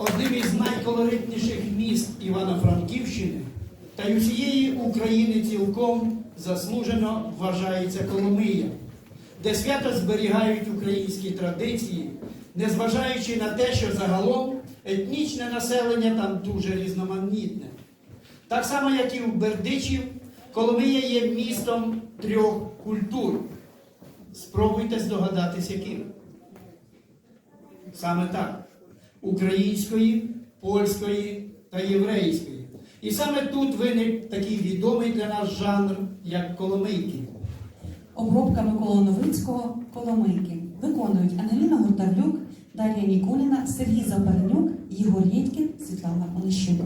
одним із найколоритніших міст Івано-Франківщини та й усієї України цілком заслужено вважається Коломия, де свято зберігають українські традиції, незважаючи на те, що загалом етнічне населення там дуже різноманітне. Так само, як і у Бердичів, Коломия є містом трьох культур. Спробуйте здогадатись, яким. Саме так. Української, польської та єврейської. І саме тут виник такий відомий для нас жанр, як коломийки. Обробка Миколи Новицького Коломийки. Виконують Ангеліна Гуртарлюк, Дар'я Нікуліна, Сергій Запаренюк, Єгор Єдькін, Світлана Онищук.